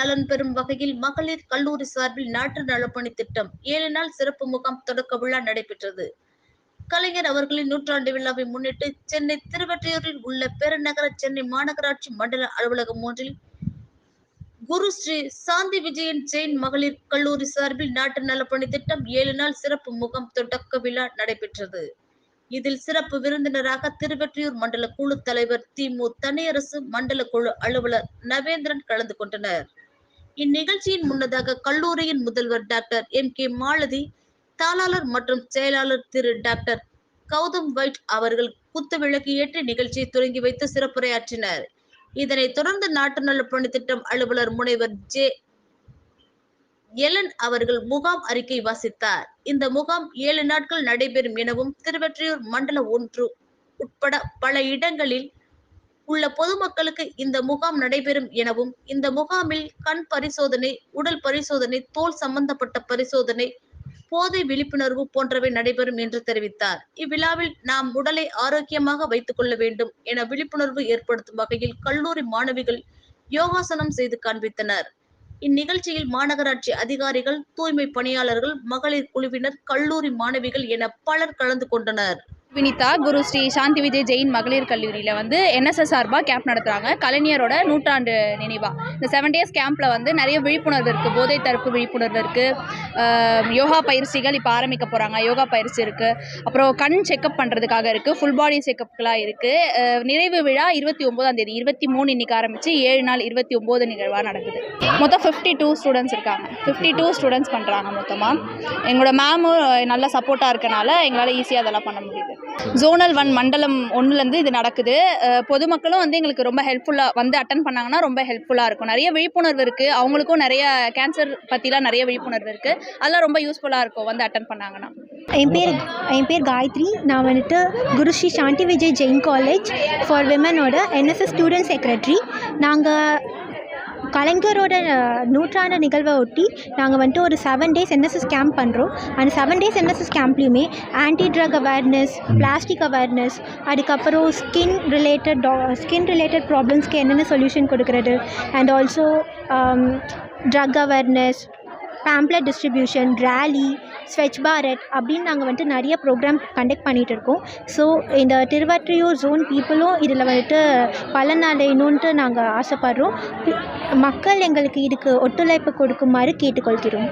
நலன் பெறும் வகையில் மகளிர் கல்லூரி சார்பில் நாட்டு நலப்பணி திட்டம். ஏழு நாள் சிறப்பு முகாம் தொடக்க விழா நடைபெற்றது. கலைஞர் அவர்களின் நூற்றாண்டு விழாவை முன்னிட்டு சென்னை திருவற்றியூரில் உள்ள பெருநகர சென்னை மாநகராட்சி மண்டல அலுவலகம் ஒன்றில் குரு ஸ்ரீ சாந்தி விஜயன் ஜெயின் மகளிர் கல்லூரி சார்பில் நாட்டு நலப்பணி திட்டம் ஏழு நாள் சிறப்பு முகாம் தொடக்க விழா நடைபெற்றது. இதில் சிறப்பு விருந்தினராக திருவெற்றியூர் மண்டல குழு தலைவர் திமு தனியரசு மண்டல குழு அலுவலர் நவேந்திரன் கலந்து கொண்டனர். இந்நிகழ்ச்சியின் முன்னதாக கல்லூரியின் முதல்வர் டாக்டர் எம் கே மாலதி தாளாளர் மற்றும் செயலாளர் திரு டாக்டர் கௌதம் வைட் அவர்கள் குத்து விளக்கு ஏற்றி நிகழ்ச்சியை தொடங்கி வைத்து சிறப்புரையாற்றினர். இதனைத் தொடர்ந்து நாட்டு நலப்பணி திட்டம் அலுவலர் முனைவர் ஜே எலன் அவர்கள் முகாம் அறிக்கை வாசித்தார். இந்த முகாம் ஏழு நாட்கள் நடைபெறும் எனவும் திருவெற்றியூர் மண்டல ஒன்று உட்பட பல இடங்களில் உள்ள பொதுமக்களுக்கு இந்த முகாம் நடைபெறும் எனவும் இந்த முகாமில் கண் பரிசோதனை உடல் பரிசோதனை தோல் சம்பந்தப்பட்ட பரிசோதனை போதை விழிப்புணர்வு போன்றவை நடைபெறும் என்று தெரிவித்தார். இவ்விழாவில் நாம் உடலை ஆரோக்கியமாக வைத்துக் கொள்ள வேண்டும் என விழிப்புணர்வு ஏற்படுத்தும் வகையில் கல்லூரி மாணவிகள் யோகாசனம் செய்து காண்பித்தனர். இந்நிகழ்ச்சியில் மாநகராட்சி அதிகாரிகள் தூய்மை பணியாளர்கள் மகளிர் குழுவினர் கல்லூரி மாணவிகள் என பலர் கலந்து கொண்டனர். வினிதா குரு ஸ்ரீ சாந்தி விஜய் ஜெயின் மகளிர் கல்லூரியில் வந்து என்எஸ்எஸ் சார்பாக கேம்ப் நடத்துகிறாங்க கலைஞரோட நூற்றாண்டு நினைவாக இந்த செவன் டேஸ் கேம்பில் வந்து நிறைய விழிப்புணர்வு இருக்குது போதை தடுப்பு விழிப்புணர்வு இருக்குது யோகா பயிற்சிகள் இப்போ ஆரம்பிக்க போகிறாங்க யோகா பயிற்சி இருக்குது அப்புறம் கண் செக்கப் பண்ணுறதுக்காக இருக்குது ஃபுல் பாடி செக்கப்லாம் இருக்குது நிறைவு விழா இருபத்தி ஒம்போதாம் தேதி இருபத்தி மூணு இன்னைக்கு ஆரம்பித்து ஏழு நாள் இருபத்தி ஒம்போது நிகழ்வாக நடக்குது. மொத்தம் ஃபிஃப்டி டூ ஸ்டூடெண்ட்ஸ் இருக்காங்க. ஃபிஃப்டி டூ ஸ்டூடெண்ட்ஸ் பண்ணுறாங்க மொத்தமாக எங்களோட மேமும் நல்ல சப்போர்ட்டாக இருக்கனால எங்களால் ஈஸியாக அதெல்லாம் பண்ண முடியுது. ஜோனல் ஒன் மண்டலம் ஒன்றுலேருந்து இது நடக்குது. பொதுமக்களும் வந்து எங்களுக்கு ரொம்ப ஹெல்ப்ஃபுல்லாக வந்து அட்டன் பண்ணாங்கன்னா ரொம்ப ஹெல்ப்ஃபுல்லாக இருக்கும். நிறைய விழிப்புணர்வு இருக்குது அவங்களுக்கும் நிறைய கேன்சர் பற்றிலாம் நிறைய விழிப்புணர்வு இருக்குது அதெல்லாம் ரொம்ப யூஸ்ஃபுல்லாக இருக்கும் வந்து அட்டன் பண்ணாங்கன்னா. என் பேர் என் பேர் காயத்ரி. நான் வந்துட்டு குரு ஸ்ரீ சாந்தி விஜய் ஜெயின் காலேஜ் ஃபார் விமனோட என்எஸ்எஸ் ஸ்டூடெண்ட் செக்ரட்டரி நாங்கள் கலைஞரோட நூற்றாண்டு நிகழ்வை ஒட்டி நாங்கள் வந்துட்டு ஒரு செவன் டேஸ் என்எஸ்எஸ் கேம்ப் பண்ணுறோம் அந்த seven days NSS கேம்ப்லேயுமே anti drug awareness plastic awareness அதுக்கப்புறம் ஸ்கின் ரிலேட்டட் ஸ்கின் ரிலேட்டட் ப்ராப்ளம்ஸ்க்கு என்னென்ன சொல்யூஷன் கொடுக்குறது? And also drug awareness pamphlet distribution rally Swachh Bharat அப்படின்னு நாங்கள் வந்துட்டு நிறைய ப்ரோக்ராம் கண்டக்ட் பண்ணிகிட்டு இருக்கோம். ஸோ இந்த திருவற்றியூர் ஜோன் பீப்புளும் இதில் வந்துட்டு பலனடையணுன்ட்டு நாங்கள் ஆசைப்படுறோம். மக்கள் எங்களுக்கு இதுக்கு ஒத்துழைப்பு கொடுக்குமாறு கேட்டுக்கொள்கிறோம்.